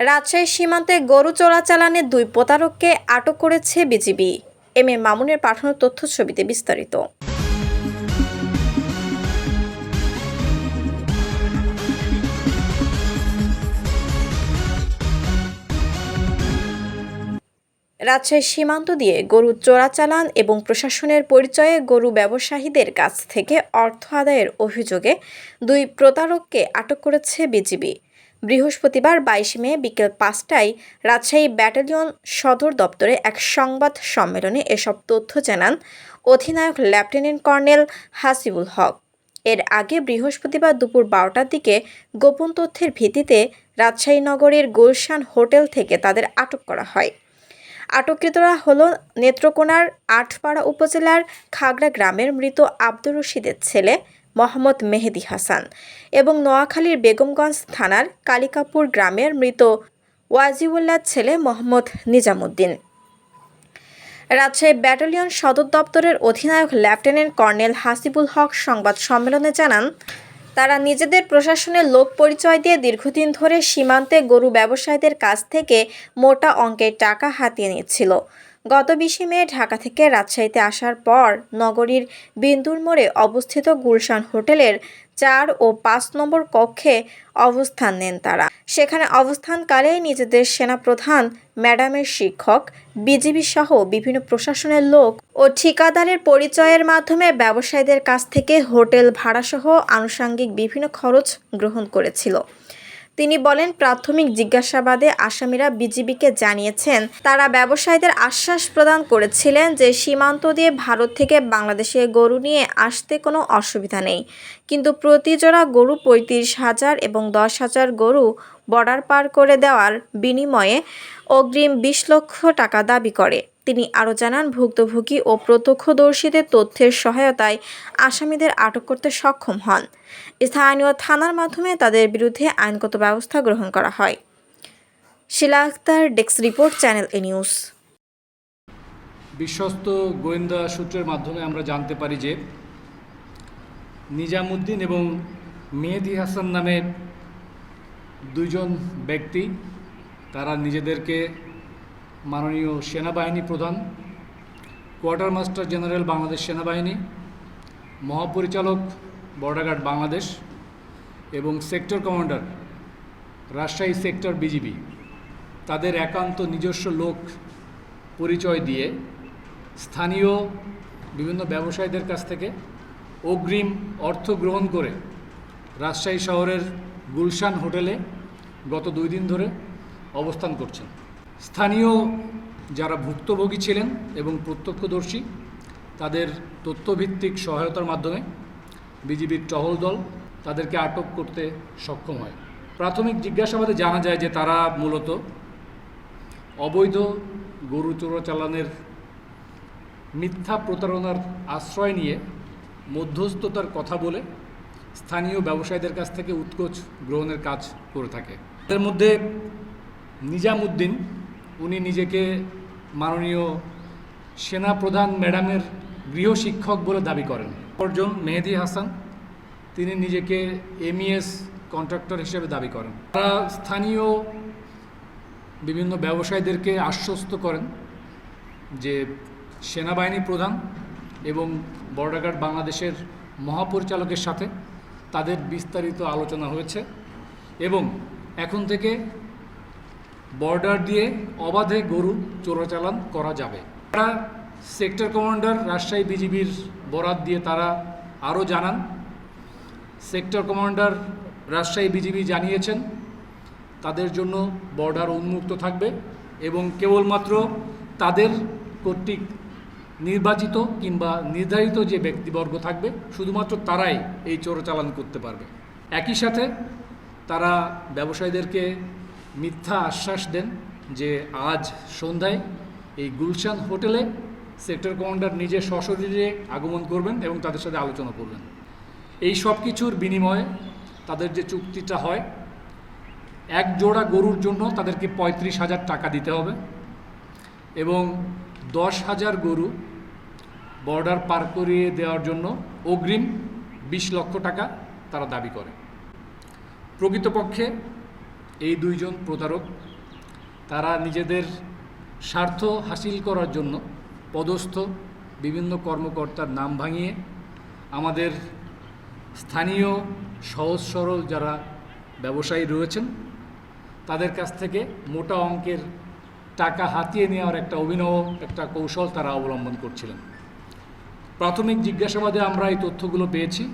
রাজশাহী সীমান্তে গরু চোরাচালানের দুই প্রতারককে আটক করেছে বিজিবি। এম এ মামুনের পাঠানো তথ্য ছবিতে বিস্তারিত। রাজশাহী সীমান্ত দিয়ে গরু চোরাচালান এবং প্রশাসনের পরিচয়ে গরু ব্যবসায়ীদের কাছ থেকে অর্থ আদায়ের অভিযোগে দুই প্রতারককে আটক করেছে বিজিবি। বৃহস্পতিবার বাইশ মে বিকেল পাঁচটায় রাজশাহী ব্যাটালিয়ন সদর দপ্তরে এক সংবাদ সম্মেলনে এসব তথ্য জানান অধিনায়ক লেফটেন্যান্ট কর্নেল হাসিবুল হক। এর আগে বৃহস্পতিবার দুপুর বারোটার দিকে গোপন তথ্যের ভিত্তিতে রাজশাহী নগরের গুলশান হোটেল থেকে তাদের আটক করা হয়। আটককৃতরা হল নেত্রকোনার আটপাড়া উপজেলার খাগড়া গ্রামের মৃত আব্দুর রশিদের ছেলে মোহাম্মদ মেহেদি হাসান এবং নোয়াখালীর বেগমগঞ্জ থানার কালিকাপুর গ্রামের মৃত ওয়াজিউল্লার ছেলে মোহাম্মদ নিজামুদ্দিন। রাজশাহী ব্যাটালিয়ন সদর দপ্তরের অধিনায়ক লেফটেন্যান্ট কর্নেল হাসিবুল হক সংবাদ সম্মেলনে জানান, তারা নিজেদের প্রশাসনের লোক পরিচয় দিয়ে দীর্ঘদিন ধরে সীমান্তে গরু ব্যবসায়ীদের কাছ থেকে মোটা অঙ্কের টাকা হাতিয়ে নিচ্ছিল। গত বিশে মে ঢাকা থেকে রাজশাহীতে আসার পর নগরীর বিন্দুর মোড়ে অবস্থিত গুলশান হোটেলের চার ও পাঁচ নম্বর কক্ষে অবস্থান নেন তারা। সেখানে অবস্থানকালে নিজেদের সেনাপ্রধান, ম্যাডামের শিক্ষক, বিজিবি সহ বিভিন্ন প্রশাসনের লোক ও ঠিকাদারের পরিচয়ের মাধ্যমে ব্যবসায়ীদের কাছ থেকে হোটেল ভাড়াসহ আনুষঙ্গিক বিভিন্ন খরচ গ্রহণ করেছিল। তিনি বলেন, প্রাথমিক জিজ্ঞাসাবাদে আসামিরা বিজিবিকে জানিয়েছেন, তারা ব্যবসায়ীদের আশ্বাস প্রদান করেছিলেন যে সীমান্ত দিয়ে ভারত থেকে বাংলাদেশে গরু নিয়ে আসতে কোনো অসুবিধা নেই। কিন্তু প্রতি জোড়া গরু পঁয়ত্রিশ হাজার এবং দশ হাজার গরু বর্ডার পার করে দেওয়ার বিনিময়ে অগ্রিম বিশ লক্ষ টাকা দাবি করে। তিনি আরও জানান, ভুক্তভোগী ও প্রত্যক্ষদর্শীদের তথ্যের সহায়তায় আসামিদের আটক করতে সক্ষম হন। স্থানীয় থানার মাধ্যমে তাদের বিরুদ্ধে আইনগত ব্যবস্থা গ্রহণ করা হয়। Shila Akter, desk report, channel A news. বিশ্বস্ত গোয়েন্দা সূত্রের মাধ্যমে আমরা জানতে পারি যে, নিজামুদ্দিন এবং মেহেদি হাসান নামের দুইজন ব্যক্তি, তারা নিজেদেরকে মাননীয় সেনাবাহিনী প্রধান, কোয়ার্টার মাস্টার জেনারেল বাংলাদেশ সেনাবাহিনী, মহাপরিচালক বর্ডার বাংলাদেশ এবং sector commander, Rajshahi sector BGB. তাদের একান্ত নিজস্ব লোক পরিচয় দিয়ে স্থানীয় বিভিন্ন ব্যবসায়ীদের কাছ থেকে অগ্রিম অর্থ গ্রহণ করে রাজশাহী শহরের গুলশান হোটেলে গত দুই দিন ধরে অবস্থান করছেন। স্থানীয় যারা ভুক্তভোগী ছিলেন এবং প্রত্যক্ষদর্শী, তাদের তথ্যভিত্তিক সহায়তার মাধ্যমে বিজিবির টহল দল তাদেরকে আটক করতে সক্ষম হয়। প্রাথমিক জিজ্ঞাসাবাদে জানা যায় যে তারা মূলত অবৈধ গরু চোরাচালানের মিথ্যা প্রতারণার আশ্রয় নিয়ে মধ্যস্থতার কথা বলে স্থানীয় ব্যবসায়ীদের কাছ থেকে উৎকোচ গ্রহণের কাজ করে থাকে। এর মধ্যে নিজামুদ্দিন উনি নিজেকে মাননীয় সেনাপ্রধান ম্যাডামের গৃহশিক্ষক বলে দাবি করেন। অর্জন মেহেদি হাসান, তিনি নিজেকে এমইএস কন্ট্রাক্টর হিসেবে দাবি করেন। তারা স্থানীয় বিভিন্ন ব্যবসায়ীদেরকে আশ্বস্ত করেন যে সেনাবাহিনী প্রধান এবং বর্ডার বাংলাদেশের মহাপরিচালকের সাথে তাদের বিস্তারিত আলোচনা হয়েছে এবং এখন থেকে বর্ডার দিয়ে অবাধে গরু চোরাচালান করা যাবে। তারা সেক্টর কমান্ডার, রাজশাহী বিজিবির বরাত দিয়ে তারা আরও জানান। সেক্টর কমান্ডার, রাজশাহী বিজিবি জানিয়েছেন, তাদের জন্য বর্ডার উন্মুক্ত থাকবে এবং কেবলমাত্র তাদের কর্তৃক নির্বাচিত কিংবা নির্ধারিত যে ব্যক্তিবর্গ থাকবে, শুধুমাত্র তারাই এই চোরাচালান করতে পারবে। একই সাথে তারা ব্যবসায়ীদেরকে মিথ্যা আশ্বাস দেন যে আজ সন্ধ্যায় এই গুলশান হোটেলে সেক্টর কমান্ডার নিজে সশরীরে আগমন করবেন এবং তাদের সাথে আলোচনা করবেন। এই সব কিছুর বিনিময়ে তাদের যে চুক্তিটা হয়, এক জোড়া গরুর জন্য তাদেরকে পঁয়ত্রিশ হাজার টাকা দিতে হবে এবং দশ হাজার গরু বর্ডার পার করিয়ে দেওয়ার জন্য অগ্রিম বিশ লক্ষ টাকা তারা দাবি করে। প্রকৃতপক্ষে এই দুইজন প্রতারক, তারা নিজেদের স্বার্থ হাসিল করার জন্য পদস্থ, বিভিন্ন কর্মকর্তার নাম ভাঙিয়ে আমাদের স্থানীয় সহজ সরল যারা ব্যবসায়ী রয়েছেন, তাদের কাছ থেকে মোটা অঙ্কের টাকা হাতিয়ে নেওয়ার একটা অভিনব একটা কৌশল তারা অবলম্বন করছিলেন। প্রাথমিক জিজ্ঞাসাবাদে আমরা এই তথ্যগুলো পেয়েছি।